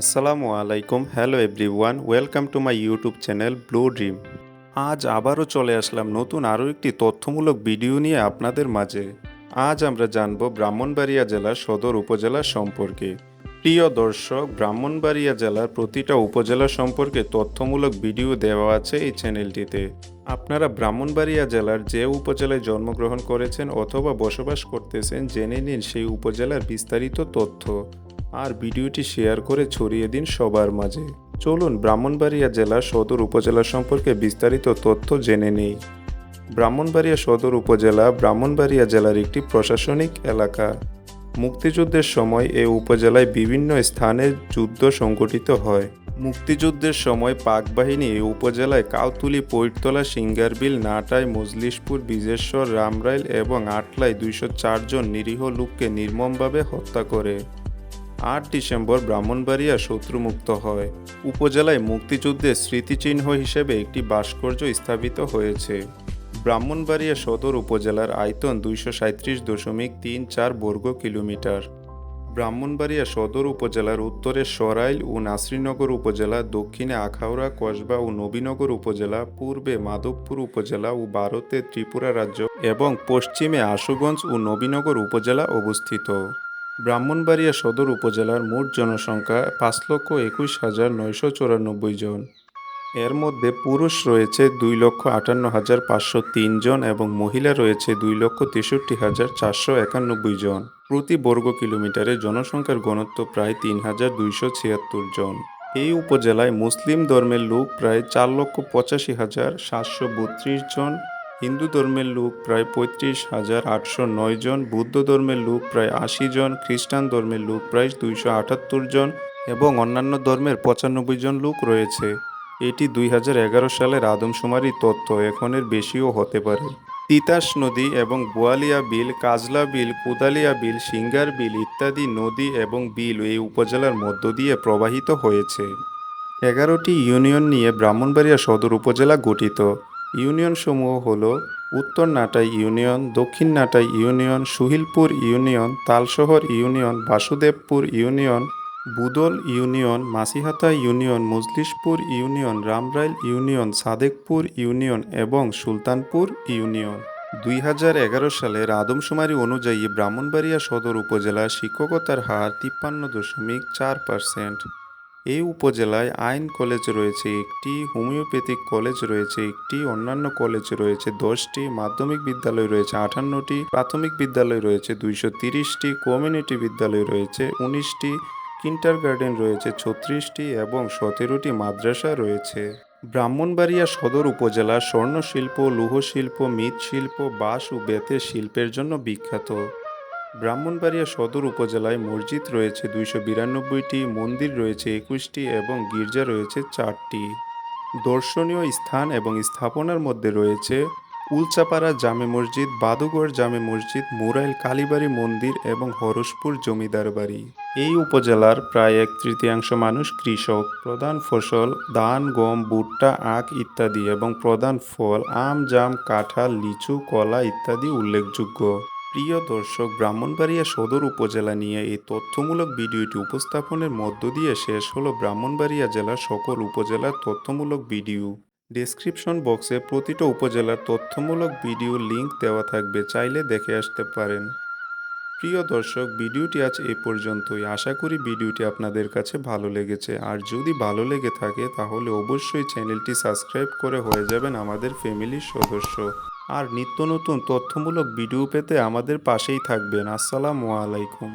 আসসালামু আলাইকুম, hello everyone, welcome to my YouTube channel blue dream. আজ আবারও চলে আসলাম নতুন আরও একটি তথ্যমূলক ভিডিও নিয়ে আপনাদের মাঝে। আজ আমরা জানব ব্রাহ্মণবাড়িয়া জেলার সদর উপজেলা সম্পর্কে। প্রিয় দর্শক, ব্রাহ্মণবাড়িয়া জেলার প্রতিটা উপজেলা সম্পর্কে তথ্যমূলক ভিডিও দেওয়া আছে এই চ্যানেলটিতে। আপনারা ব্রাহ্মণবাড়িয়া জেলার যে উপজেলায় জন্মগ্রহণ করেছেন অথবা বসবাস করতেছেন, জেনে নিন সেই উপজেলার বিস্তারিত তথ্য। আর ভিডিওটি শেয়ার করে ছড়িয়ে দিন সবার মাঝে। চলুন ব্রাহ্মণবাড়িয়া জেলা সদর উপজেলা সম্পর্কে বিস্তারিত তথ্য জেনে নেই। ব্রাহ্মণবাড়িয়া সদর উপজেলা ব্রাহ্মণবাড়িয়া জেলার একটি প্রশাসনিক এলাকা। মুক্তিযুদ্ধের সময় এ উপজেলায় বিভিন্ন স্থানে যুদ্ধ সংগঠিত হয়। মুক্তিযুদ্ধের সময় পাক বাহিনী এই উপজেলায় কাউতুলি পৈরতলা, সিঙ্গারবিল, নাটাই, মজলিশপুর, বিজেশ্বর, রামরাইল এবং আটলায় দুইশো জন নিরীহ লোককে নির্মমভাবে হত্যা করে। আট ডিসেম্বর ব্রাহ্মণবাড়িয়া শত্রুমুক্ত হয়। উপজেলায় মুক্তিযুদ্ধের স্মৃতিচিহ্ন হিসেবে একটি ভাস্কর্য স্থাপিত হয়েছে। ব্রাহ্মণবাড়িয়া সদর উপজেলার আয়তন দুইশো সাঁত্রিশ দশমিক তিন চার বর্গ কিলোমিটার। ব্রাহ্মণবাড়িয়া সদর উপজেলার উত্তরে সরাইল ও নাসরিনগর উপজেলা, দক্ষিণে আখাউড়া, কসবা ও নবীনগর উপজেলা, পূর্বে মাধবপুর উপজেলা ও ভারতে ত্রিপুরা রাজ্য এবং পশ্চিমে আশুগঞ্জ ও নবীনগর উপজেলা অবস্থিত। ব্রাহ্মণবাড়িয়া সদর উপজেলার মোট জনসংখ্যা পাঁচ লক্ষ একুশ হাজার নয়শো চুরানব্বই জন। এর মধ্যে পুরুষ রয়েছে দুই লক্ষ আটান্ন হাজার পাঁচশো তিন জন এবং মহিলা রয়েছে দুই লক্ষ তেষট্টি হাজার চারশো একানব্বই জন। প্রতি বর্গ কিলোমিটারে জনসংখ্যার ঘনত্ব প্রায় তিন হাজার দুইশো ছিয়াত্তর জন। এই উপজেলায় মুসলিম ধর্মের লোক প্রায় চার লক্ষ পঁচাশি হাজার সাতশো বত্রিশ জন হিন্দু ধর্মের লোক প্রায় পঁয়ত্রিশ হাজার আটশো নয় জন, বৌদ্ধ ধর্মের লোক প্রায় আশি জন, খ্রিস্টান ধর্মের লোক প্রায় দুইশো আটাত্তর জন এবং অন্যান্য ধর্মের পঁচানব্বই জন লোক রয়েছে। এটি দুই হাজার এগারো সালের আদমশুমারি তথ্য এখনের বেশিও হতে পারে। তিতাস নদী এবং বোয়ালিয়া বিল, কাজলা বিল, কুদালিয়া বিল, সিঙ্গার বিল ইত্যাদি নদী এবং বিল এই উপজেলার মধ্য দিয়ে প্রবাহিত হয়েছে। এগারোটি ইউনিয়ন নিয়ে ব্রাহ্মণবাড়িয়া সদর উপজেলা গঠিত। ইউনিয়নসমূহ হল উত্তর নাটাই ইউনিয়ন, দক্ষিণ Natai union, Suhilpur union, Talshahar union, Basudebpur union, Budal union, Masihata union, Majlishpur union, Ramrail union, Sadekpur union এবং সুলতানপুর ইউনিয়ন। দুই হাজার এগারো সালের আদমশুমারি অনুযায়ী ব্রাহ্মণবাড়িয়া সদর উপজেলা শিক্ষকতার হার তিপ্পান্ন দশমিক চার পার্সেন্ট এই উপজেলায় আইন কলেজ রয়েছে, একটি হোমিওপ্যাথিক কলেজ রয়েছে, একটি অন্যান্য কলেজ রয়েছে, দশটি মাধ্যমিক বিদ্যালয় রয়েছে আটান্নটি প্রাথমিক বিদ্যালয় রয়েছে, দুইশো তিরিশটি কমিউনিটি বিদ্যালয় রয়েছে, উনিশটি কিন্টার গার্ডেন রয়েছে, ছত্রিশটি এবং সতেরোটি মাদ্রাসা রয়েছে। ব্রাহ্মণবাড়িয়া সদর উপজেলা স্বর্ণশিল্প, লৌহশিল্প, মৃৎশিল্প, বাঁশ ও বেতের শিল্পের জন্য বিখ্যাত। ব্রাহ্মণবাড়িয়া সদর উপজেলায় মসজিদ রয়েছে দুইশো বিরানব্বইটি, মন্দির রয়েছে একুশটি এবং গির্জা রয়েছে চারটি। দর্শনীয় স্থান এবং স্থাপনার মধ্যে রয়েছে উলচাপাড়া জামে মসজিদ, বাদুগড় জামে মসজিদ, মুরাইল কালীবাড়ি মন্দির এবং হরসপুর জমিদার বাড়ি। এই উপজেলার প্রায় এক তৃতীয়াংশ মানুষ কৃষক। প্রধান ফসল ধান, গম, ভুট্টা, আখ ইত্যাদি এবং প্রধান ফল আম, জাম, কাঁঠাল, লিচু, কলা ইত্যাদি উল্লেখযোগ্য। প্রিয় দর্শক, ব্রাহ্মণবাড়িয়া সদর উপজেলা নিয়ে এই তথ্যমূলক ভিডিওটি উপস্থাপনের মধ্য দিয়ে শেষ হলো ব্রাহ্মণবাড়িয়া জেলার সকল উপজেলার তথ্যমূলক ভিডিও। ডেসক্রিপশন বক্সে প্রতিটা উপজেলার তথ্যমূলক ভিডিও লিংক দেওয়া থাকবে, চাইলে দেখে আসতে পারেন। প্রিয় দর্শক, ভিডিওটি আজ এ পর্যন্তই। আশা করি ভিডিওটি আপনাদের কাছে ভালো লেগেছে। আর যদি ভালো লেগে থাকে, তাহলে অবশ্যই চ্যানেলটি সাবস্ক্রাইব করে হয়ে যাবেন আমাদের ফ্যামিলির সদস্য। আর নিত্য নতুন তথ্যমূলক ভিডিও পেতে আমাদের পাশেই থাকবেন। আসসালামু আলাইকুম।